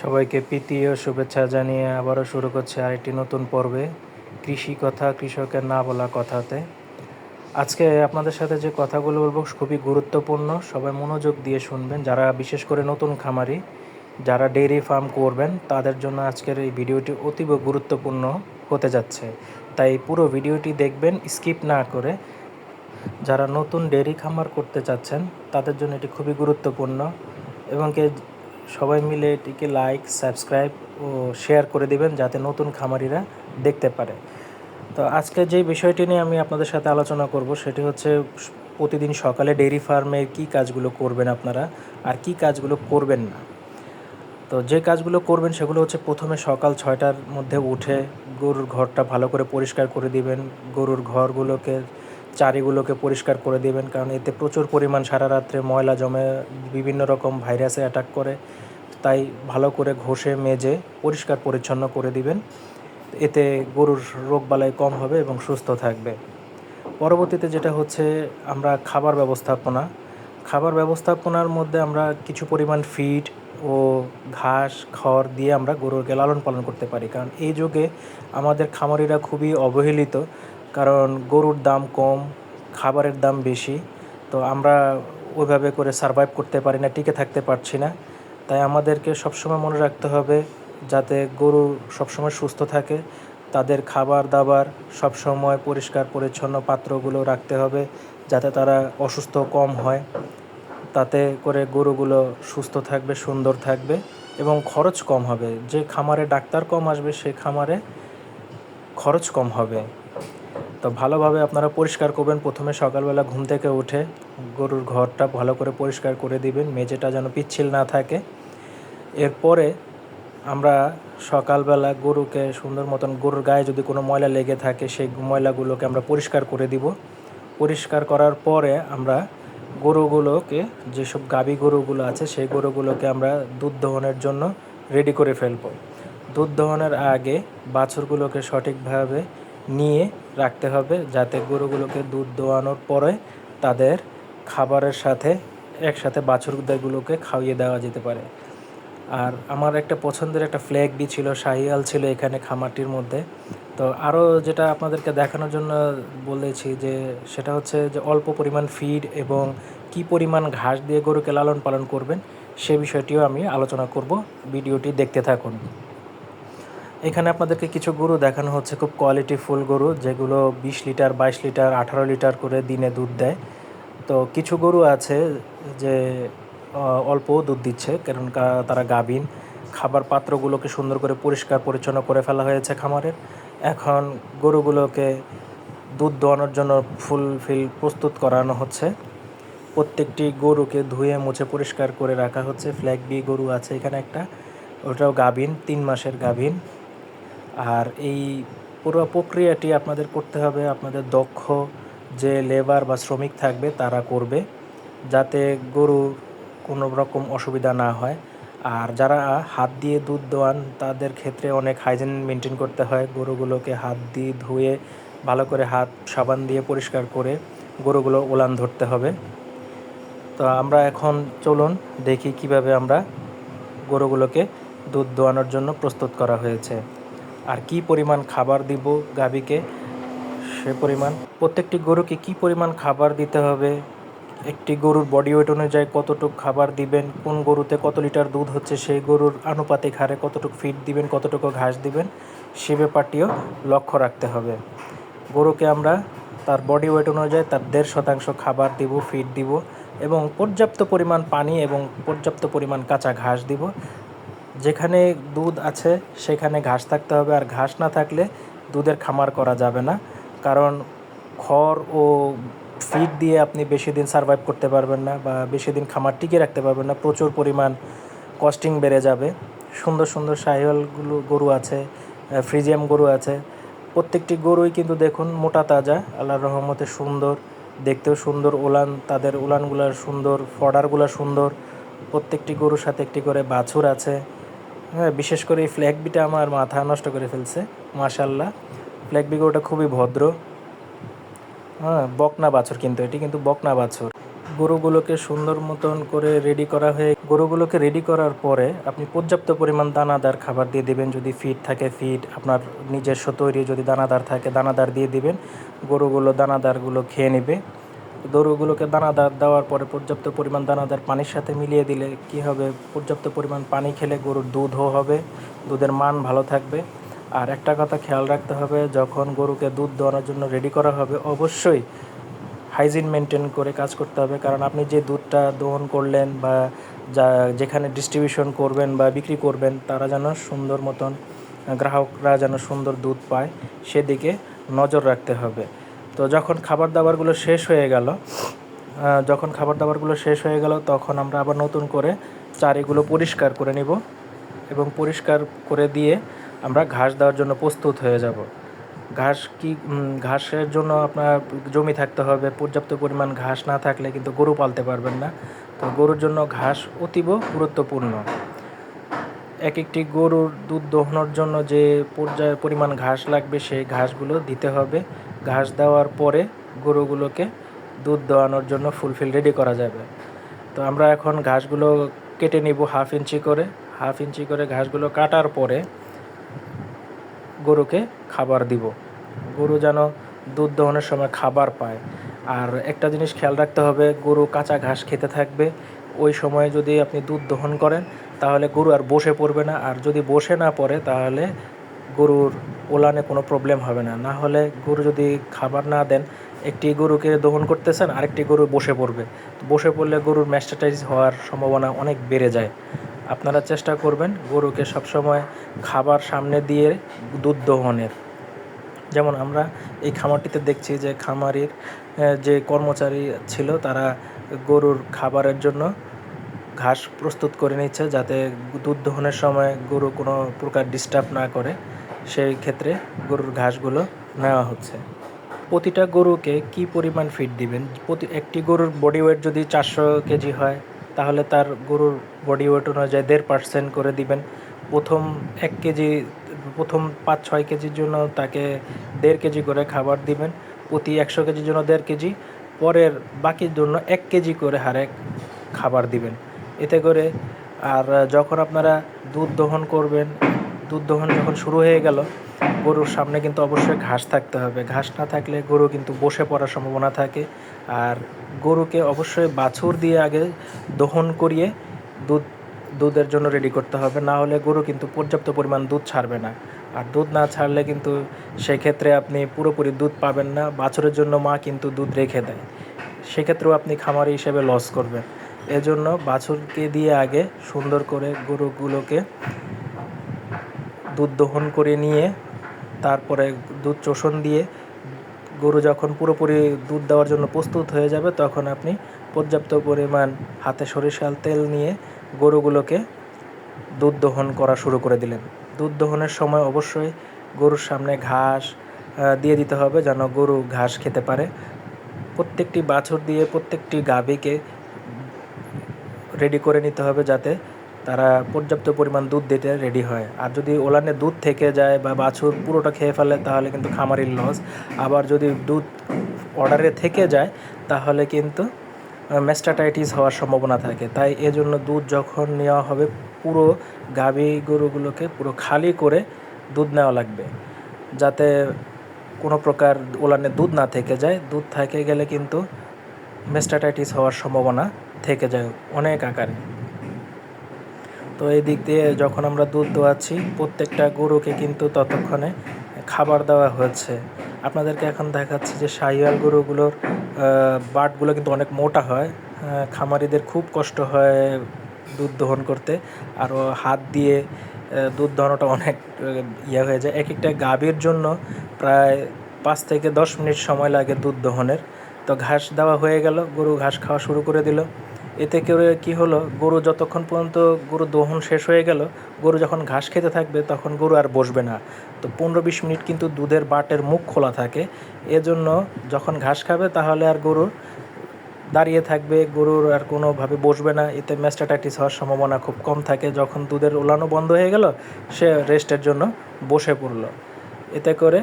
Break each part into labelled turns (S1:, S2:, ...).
S1: সবাইকে প্রীতি ও শুভেচ্ছা জানিয়ে আবারও শুরু করছে আরেকটি নতুন পর্বে কৃষি কথা কৃষকের না বলা কথাতে। আজকে আপনাদের সাথে যে কথাগুলো বলব খুবই গুরুত্বপূর্ণ, সবাই মনোযোগ দিয়ে শুনবেন। যারা বিশেষ করে নতুন খামারি, যারা ডেইরি ফার্ম করবেন, তাদের জন্য আজকের এই ভিডিওটি অতীব গুরুত্বপূর্ণ হতে যাচ্ছে। তাই পুরো ভিডিওটি দেখবেন, স্কিপ না করে যারা নতুন ডেইরি খামার করতে চাচ্ছেন, তাদের জন্য এটি খুবই গুরুত্বপূর্ণ এবং কে সবাই মিলে এটিকে লাইক সাবস্ক্রাইব ও শেয়ার করে দিবেন যাতে নতুন খামারিরা দেখতে পারে। তো আজকে যে বিষয়টি নিয়ে আমি আপনাদের সাথে আলোচনা করব, সেটি হচ্ছে প্রতিদিন সকালে ডেইরি ফার্মে কী কাজগুলো করবেন আপনারা আর কি কাজগুলো করবেন না। তো যে কাজগুলো করবেন সেগুলো হচ্ছে প্রথমে সকাল ছয়টার মধ্যে উঠে গরুর ঘরটা ভালো করে পরিষ্কার করে দিবেন। গরুর ঘরগুলোকে চারিগুলোকে পরিষ্কার করে দিবেন, কারণ এতে প্রচুর পরিমাণ সারা রাত্রে ময়লা জমে বিভিন্ন রকম ভাইরাসে অ্যাটাক করে। তাই ভালো করে ঘষে, মেজে, পরিষ্কার পরিচ্ছন্ন করে দিবেন। এতে গরুর রোগবালাই কম হবে এবং সুস্থ থাকবে। পরবর্তীতে যেটা হচ্ছে, আমরা খাবার ব্যবস্থাপনা। খাবার ব্যবস্থাপনার মধ্যে আমরা কিছু পরিমাণ ফিড ও ঘাস, খড় দিয়ে আমরা গরুকে লালন পালন করতে পারি। কারণ এই যুগে আমাদের খামারিরা খুবই অবহেলিত। কারণ গরুর দাম কম, খাবারের দাম বেশি, তো আমরা ওইভাবে করে সারভাইভ করতে পারি না, টিকে থাকতে পারছি না। তাই আমাদেরকে সবসময় মনে রাখতে হবে যাতে গরু সবসময় সুস্থ থাকে, তাদের খাবার দাবার সবসময় পরিষ্কার, পরিচ্ছন্ন পাত্রগুলো রাখতে হবে যাতে তারা অসুস্থ কম হয়। তাতে করে গরুগুলো সুস্থ থাকবে, সুন্দর থাকবে এবং খরচ কম হবে। যে খামারে ডাক্তার কম আসবে সেই খামারে খরচ কম হবে। তো ভালোভাবে আপনারা পরিষ্কার করবেন। প্রথমে সকালবেলা ঘুম থেকে উঠে গরুর ঘরটা ভালো করে পরিষ্কার করে দিবেন, মেঝেটা যেন পিচ্ছিল না থাকে। এরপরে আমরা সকালবেলা গরুকে সুন্দর মতন গরুর গায়ে যদি কোনো ময়লা লেগে থাকে, সেই ময়লাগুলোকে আমরা পরিষ্কার করে দিব। পরিষ্কার করার পরে আমরা গরুগুলোকে, যেসব গাভী গরুগুলো আছে, সেই গরুগুলোকে আমরা দুধ দহনের জন্য রেডি করে ফেলব। দুধ দহনের আগে বাছুরগুলোকে সঠিকভাবে নিয়ে রাখতে হবে যাতে গরুগুলোকে দুধ দোয়ানোর পরে তাদের খাবারের সাথে, একসাথে বাছুরগুলোকে খাইয়ে দেওয়া যেতে পারে। আর আমার একটা পছন্দের একটা ফ্ল্যাগ বি ছিল, শাহিয়াল ছিল এখানে খামারটির মধ্যে। তো আরও যেটা আপনাদেরকে দেখানোর জন্য বলেছি যে, সেটা হচ্ছে যে অল্প পরিমাণ ফিড এবং কি পরিমাণ ঘাস দিয়ে গরুকে লালন পালন করবেন, সে বিষয়টিও আমি আলোচনা করব। ভিডিওটি দেখতে থাকুন। এখানে আপনাদেরকে কিছু গরু দেখানো হচ্ছে, খুব কোয়ালিটি ফুল গরু, যেগুলো বিশ লিটার, বাইশ লিটার, আঠারো লিটার করে দিনে দুধ দেয়। তো কিছু গরু আছে যে অল্প দুধ দিচ্ছে, কারণ তারা গাভীন। খাবার পাত্রগুলোকে সুন্দর করে পরিষ্কার পরিচ্ছন্ন করে ফেলা হয়েছে খামারের। এখন গরুগুলোকে দুধ দোয়ানোর জন্য ফুলফিল প্রস্তুত করানো হচ্ছে। প্রত্যেকটি গরুকে ধুয়ে মুছে পরিষ্কার করে রাখা হচ্ছে। ফ্ল্যাগ বি গরু আছে এখানে একটা, ওটাও গাভীন, তিন মাসের গাভীন। আর এই পুরো প্রক্রিয়াটি আপনাদের করতে হবে, আপনাদের দক্ষ যে লেবার বা শ্রমিক থাকবে তারা করবে, যাতে গরু কোনো রকম অসুবিধা না হয়। আর যারা হাত দিয়ে দুধ দোয়ান, তাদের ক্ষেত্রে অনেক হাইজিন মেনটেন করতে হয়। গরুগুলোকে হাত দিয়ে ধুয়ে, ভালো করে হাত সাবান দিয়ে পরিষ্কার করে গরুগুলো ওলান ধরতে হবে। তো আমরা এখন চলুন দেখি কীভাবে আমরা গরুগুলোকে দুধ দোয়ানোর জন্য প্রস্তুত করা হয়েছে। আর কি পরিমাণ খাবার দিব গাভীকে? সে পরিমাণ। প্রত্যেকটি গরুকে কি পরিমাণ খাবার দিতে হবে? একটি গরুর বডি ওয়েট অনুযায়ী কতটুকু খাবার দিবেন? কোন গরুতে কত লিটার দুধ হচ্ছে? সেই গরুর আনুপাতিক হারে কতটুকু ফিড দিবেন? কতটুকু ঘাস দিবেন? সে ব্যাপারটিও লক্ষ্য রাখতে হবে। গরুকে আমরা তার বডি ওয়েট অনুযায়ী তার দেড় শতাংশ খাবার দিব ফিড দিব এবং পর্যাপ্ত পরিমাণ পানি এবং পর্যাপ্ত পরিমাণ কাঁচা ঘাস দিব। যেখানে দুধ আছে, সেখানে ঘাস থাকতে হবে। আর ঘাস না থাকলে দুধের খামার করা যাবে না। কারণ খড় ও ফিড দিয়ে আপনি বেশি দিন সারভাইভ করতে পারবেন না বা বেশি দিন খামার টিকে রাখতে পারবেন না। প্রচুর পরিমাণ কস্টিং বেড়ে যাবে। সুন্দর সুন্দর সাহিওয়ালগুলো গরু আছে ফ্রিজিয়াম গরু আছে। প্রত্যেকটি গরুই কিন্তু দেখুন মোটা, তাজা, আল্লাহর রহমতে সুন্দর, দেখতেও সুন্দর। উলান, তাদের উলানগুলার সুন্দর, ফডারগুলো সুন্দর। প্রত্যেকটি গরুর সাথে একটি করে বাছুর আছে। হ্যাঁ বিশেষ করে এই ফ্ল্যাগ বিটা আমার মাথা নষ্ট করে ফেলছে মাশাল্লাহ ফ্ল্যাগ বি গরুটা খুবই ভদ্র। হ্যাঁ বকনা বাছুর কিন্তু এটি, কিন্তু বকনা বাছুর। গরুগুলোকে সুন্দর মতন করে রেডি করা হয়ে, গরুগুলোকে রেডি করার পরে আপনি পর্যাপ্ত পরিমাণ দানাদার খাবার দিয়ে দিবেন। যদি ফিট থাকে ফিট আপনার নিজস্ব তৈরি যদি দানাদার থাকে, দানাদার দিয়ে দিবেন। গরুগুলো দানাদারগুলো খেয়ে নেবে। গরুগুলোকে দানাদার দেওয়ার পরে পর্যাপ্ত পরিমাণ দানাদার পানির সাথে মিলিয়ে দিলে কি হবে? পর্যাপ্ত পরিমাণ পানি খেলে গরুর দুধও হবে, দুধের মান ভালো থাকবে। আর একটা কথা খেয়াল রাখতে হবে, যখন গরুকে দুধ দেওয়ানোর জন্য রেডি করা হবে, অবশ্যই হাইজিন মেনটেন করে কাজ করতে হবে। কারণ আপনি যে দুধটা দহন করলেন বা যা যেখানে ডিস্ট্রিবিউশন করবেন বা বিক্রি করবেন, তারা যেন সুন্দর মতন, গ্রাহকরা যেন সুন্দর দুধ পায়, সেদিকে নজর রাখতে হবে। তো যখন খাবার দাবারগুলো শেষ হয়ে গেল যখন খাবার দাবারগুলো শেষ হয়ে গেল, তখন আমরা আবার নতুন করে চারিগুলো পরিষ্কার করে নিব এবং পরিষ্কার করে দিয়ে আমরা ঘাস দেওয়ার জন্য প্রস্তুত হয়ে যাব। ঘাস কি ঘাসের জন্য আপনার জমি থাকতে হবে, পর্যাপ্ত পরিমাণ ঘাস না থাকলে কিন্তু গরু পালতে পারবেন না। তো গরুর জন্য ঘাস অতীব গুরুত্বপূর্ণ। এক একটি গরুর দুধ দোহানোর জন্য যে পর্যায় পরিমাণ ঘাস লাগবে, সেই ঘাসগুলো দিতে হবে। ঘাস দেওয়ার পরে গরুগুলোকে দুধ দোয়ানোর জন্য ফুলফিল রেডি করা যাবে। তো আমরা এখন ঘাসগুলো কেটে নিব হাফ ইঞ্চি করে। হাফ ইঞ্চি করে ঘাসগুলো কাটার পরে গরুকে খাবার দিব। গরু যেন দুধ দহনের সময় খাবার পায়। আর একটা জিনিস খেয়াল রাখতে হবে, গরু কাঁচা ঘাস খেতে থাকবে। ওই সময় যদি আপনি দুধ দহন করেন, তাহলে গরু আর বসে পড়বে না। আর যদি বসে না পড়ে, তাহলে গরুর ওলানে কোনো প্রবলেম হবে না। না হলে গরু যদি খাবার না দেন, একটি গরুকে দহন করতেছেন, আরেকটি গরু বসে পড়বে। তো বসে পড়লে গরুর ম্যাস্টাটাইজ হওয়ার সম্ভাবনা অনেক বেড়ে যায়। আপনারা চেষ্টা করবেন গরুকে সবসময় খাবার সামনে দিয়ে দুধ দহনের। যেমন আমরা এই খামারটিতে দেখছি যে খামারির যে কর্মচারী ছিল, তারা গরুর খাবারের জন্য ঘাস প্রস্তুত করে নিচ্ছে যাতে দুধ দহনের সময় গরু কোনো প্রকার ডিস্টার্ব না করে। সেই ক্ষেত্রে গরুর ঘাসগুলো নেওয়া হচ্ছে। প্রতিটা গরুকে কি পরিমাণ ফিড দিবেন? প্রতি একটি গরুর বডি ওয়েট যদি চারশো কেজি হয়, তাহলে তার গরুর বডি ওয়েট অনুযায়ী দেড় পার্সেন্ট করে দিবেন। প্রথম এক কেজি, প্রথম পাঁচ, ছয় কেজির জন্য তাকে দেড় কেজি করে খাবার দিবেন। প্রতি একশো কেজির জন্য দেড় কেজি। পরের বাকির জন্য এক কেজি করে হারে খাবার দিবেন। এতে করে আর যখন আপনারা দুধ দহন করবেন দুধ দহন যখন শুরু হয়ে গেল, গরুর সামনে কিন্তু অবশ্যই ঘাস থাকতে হবে। ঘাস না থাকলে গরু কিন্তু বসে পড়ার সম্ভাবনা থাকে। আর গরুকে অবশ্যই বাছুর দিয়ে আগে দহন করিয়ে দুধ, দুধের জন্য রেডি করতে হবে। না হলে গরু কিন্তু পর্যাপ্ত পরিমাণ দুধ ছাড়বে না। আর দুধ না ছাড়লে কিন্তু সেক্ষেত্রে আপনি পুরোপুরি দুধ পাবেন না। বাছুরের জন্য মা কিন্তু দুধ রেখে দেয়। সেক্ষেত্রেও আপনি খামারি হিসেবে লস করবেন। এজন্য বাছুরকে দিয়ে আগে সুন্দর করে গরুগুলোকে দুধ দহন করে নিয়ে তারপরে দুধ চোষণ দিয়ে গরু যখন পুরোপুরি দুধ দেওয়ার জন্য প্রস্তুত হয়ে যাবে, তখন আপনি পর্যাপ্ত পরিমাণ হাতে সরিষার তেল নিয়ে গরুগুলোকে দুধ দহন করা শুরু করে দিলেন। দুধ দহনের সময় অবশ্যই গরুর সামনে ঘাস দিয়ে দিতে হবে যেন গরু ঘাস খেতে পারে। প্রত্যেকটি বাছুর দিয়ে প্রত্যেকটি গাভীকে রেডি করে নিতে হবে যাতে তারা পর্যাপ্ত পরিমাণ দুধ দিতে রেডি হয়। আর যদি ওলানে দুধ থেকে যায় বা বাছুর পুরোটা খেয়ে ফেলে, তাহলে কিন্তু খামারির লস আবার যদি দুধ অর্ডারে থেকে যায়, তাহলে কিন্তু মেস্টাটাইটিস হওয়ার সম্ভাবনা থাকে। তাই এজন্য দুধ যখন নেওয়া হবে, পুরো গাভী গরুগুলোকে পুরো খালি করে দুধ নেওয়া লাগবে। যাতে কোনো প্রকার ওলানে দুধ না থেকে যায়। দুধ থেকে গেলে কিন্তু মেস্টাটাইটিস হওয়ার সম্ভাবনা থেকে যায় অনেক আকারে। তো এই দিক দিয়ে যখন আমরা দুধ দোয়াচ্ছি, প্রত্যেকটা গরুকে কিন্তু ততক্ষণে খাবার দেওয়া হয়েছে আপনাদেরকে এখন দেখাচ্ছি যে শাহিয়াল গরুগুলোর বাটগুলো কিন্তু অনেক মোটা হয়। খামারিদের খুব কষ্ট হয় দুধ দহন করতে। আরও হাত দিয়ে দুধ দহনটা অনেক ইয়ে হয়ে যায়। এক একটা গাভীর জন্য প্রায় পাঁচ থেকে দশ মিনিট সময় লাগে দুধ দহনের। তো ঘাস দেওয়া হয়ে গেল, গরু ঘাস খাওয়া শুরু করে দিল। এতে করে কি হলো, গরু যতক্ষণ পর্যন্ত গরু দহন শেষ হয়ে গেল, গরু যখন ঘাস খেতে থাকবে তখন গরু আর বসবে না। তো পনেরো বিশ মিনিট কিন্তু দুধের বাটের মুখ খোলা থাকে। এজন্য যখন ঘাস খাবে তাহলে আর গরুর দাঁড়িয়ে থাকবে, গরুর আর কোনোভাবে বসবে না। এতে ম্যাস্টাটাইটিস হওয়ার সম্ভাবনা খুব কম থাকে। যখন দুধের ওলানো বন্ধ হয়ে গেল, সে রেস্টের জন্য বসে পড়ল। এতে করে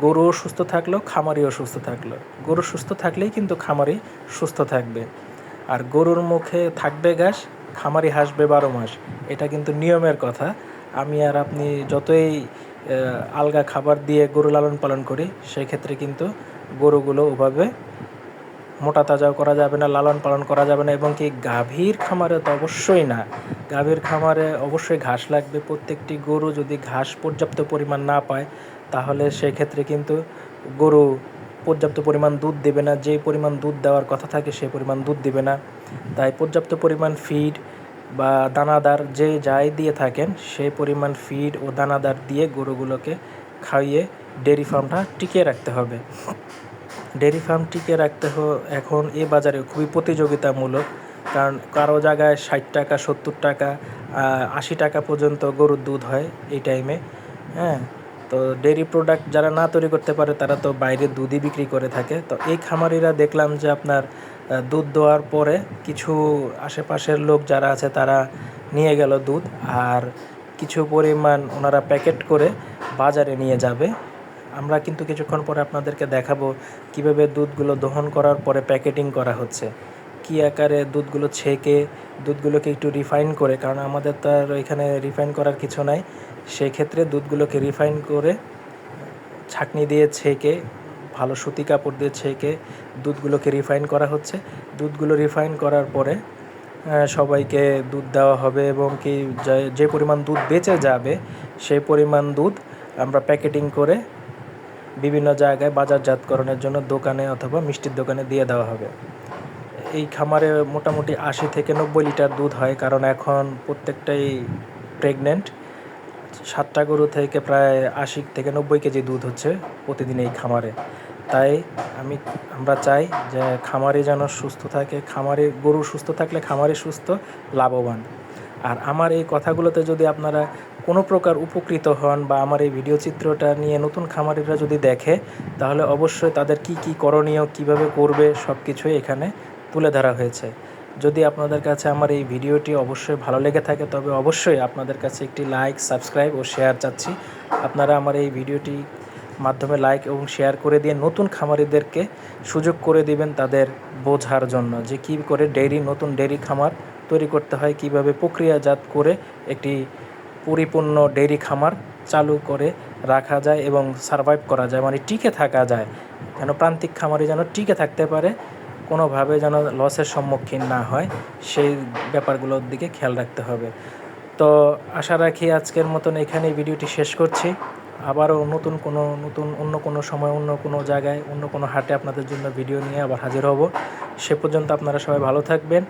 S1: গরুও সুস্থ থাকল, খামারিও সুস্থ থাকল। গরু সুস্থ থাকলেই কিন্তু খামারি সুস্থ থাকবে। আর গরুর মুখে থাকবে ঘাস, খামারি হাসবে বারো মাস। এটা কিন্তু নিয়মের কথা। আমি আর আপনি যতই আলগা খাবার দিয়ে গরু লালন পালন করি, সেক্ষেত্রে কিন্তু গরুগুলো ওভাবে মোটা তাজাও করা যাবে না, লালন পালন করা যাবে না। এবং কি গাভীর খামারে তো অবশ্যই না। গাভীর খামারে অবশ্যই ঘাস লাগবে। প্রত্যেকটি গরু যদি ঘাস পর্যাপ্ত পরিমাণ না পায়, তাহলে সেক্ষেত্রে কিন্তু গরু পর্যাপ্ত পরিমাণ দুধ দেবে না যে পরিমাণ দুধ দেওয়ার কথা থাকে সেই পরিমাণ দুধ দেবে না। তাই পর্যাপ্ত পরিমাণ ফিড বা দানাদার যে যাই দিয়ে থাকেন, সেই পরিমাণ ফিড ও দানাদার দিয়ে গরুগুলোকে খাইয়ে ডেয়ারি ফার্মটা টিকিয়ে রাখতে হবে। ডেয়ারি ফার্ম টিকে রাখতে হো, এখন এ বাজারে খুবই প্রতিযোগিতামূলক। কারণ কারও জায়গায় ষাট টাকা, সত্তর টাকা আশি টাকা পর্যন্ত গরুর দুধ হয় এই টাইমে হ্যাঁ। তো ডেয়ারি প্রোডাক্ট যারা না তৈরি করতে পারে, তারা তো বাইরে দুধই বিক্রি করে থাকে। তো এই খামারিরা দেখলাম যে আপনার দুধ দেওয়ার পরে কিছু আশেপাশের লোক যারা আছে, তারা নিয়ে গেল দুধ আর কিছু পরিমাণ ওনারা প্যাকেট করে বাজারে নিয়ে যাবে। আমরা কিন্তু কিছুক্ষণ পরে আপনাদেরকে দেখাবো কীভাবে দুধগুলো দহন করার পরে প্যাকেটিং করা হচ্ছে। কী আকারে দুধগুলো ছেঁকে, দুধগুলোকে একটু রিফাইন করে, কারণ আমাদের তো আর এখানে রিফাইন করার কিছু নাই। সেই ক্ষেত্রে দুধগুলোকে রিফাইন করে ছাঁকনি দিয়ে ছেঁকে, ভালো সুতি কাপড় দিয়ে ছেঁকে দুধগুলোকে রিফাইন করা হচ্ছে। দুধগুলো রিফাইন করার পরে সবাইকে দুধ দেওয়া হবে এবং কি যে- পরিমাণ দুধ বেঁচে যাবে সেই পরিমাণ দুধ আমরা প্যাকেটিং করে বিভিন্ন জায়গায় বাজারজাতকরণের জন্য দোকানে অথবা মিষ্টির দোকানে দিয়ে দেওয়া হবে। এই খামারে মোটামুটি আশি থেকে নব্বই লিটার দুধ হয় কারণ এখন প্রত্যেকটাই প্রেগনেন্ট সাতটা গরু থেকে প্রায় আশি থেকে নব্বই কেজি দুধ হচ্ছে প্রতিদিন এই খামারে। তাই আমি, আমরা চাই যে খামারে যেন সুস্থ থাকে, খামারে গরু সুস্থ থাকলে খামারে সুস্থ, লাভবান। আর আমার এই কথাগুলোতে যদি আপনারা কোনো প্রকার উপকৃত হন বা আমার এই ভিডিও চিত্রটা নিয়ে নতুন খামারিরা যদি দেখে, তাহলে অবশ্যই তাদের কি কি করণীয়, কীভাবে করবে সব কিছুই এখানে তুলে ধরা হয়েছে। যদি আপনাদের কাছে আমার এই ভিডিওটি অবশ্যই ভালো লেগে থাকে, তবে অবশ্যই আপনাদের কাছে একটি লাইক সাবস্ক্রাইব ও শেয়ার চাচ্ছি। আপনারা আমার এই ভিডিওটি মাধ্যমে লাইক এবং শেয়ার করে দিয়ে নতুন খামারিদেরকে সুযোগ করে দিবেন তাদের বোঝার জন্য যে কী করে ডেইরি নতুন ডেইরি খামার তৈরি করতে হয়, কীভাবে প্রক্রিয়াজাত করে একটি পরিপূর্ণ ডেইরি খামার চালু করে রাখা যায় এবং সারভাইভ করা যায় মানে টিকে থাকা যায়। যেন প্রান্তিক খামারি যেন টিকে থাকতে পারে কোনোভাবে যেন লসের সম্মুখীন না হয়, সেই ব্যাপারগুলোর দিকে খেয়াল রাখতে হবে। তো আশা রাখি আজকের মতন এখানে ভিডিওটি শেষ করছি। আবারও নতুন কোনো, নতুন অন্য কোনো সময়, অন্য কোনো জায়গায়, অন্য কোনো হাটে আপনাদের জন্য ভিডিও নিয়ে আবার হাজির হব। সে পর্যন্ত আপনারা সবাই ভালো থাকবেন।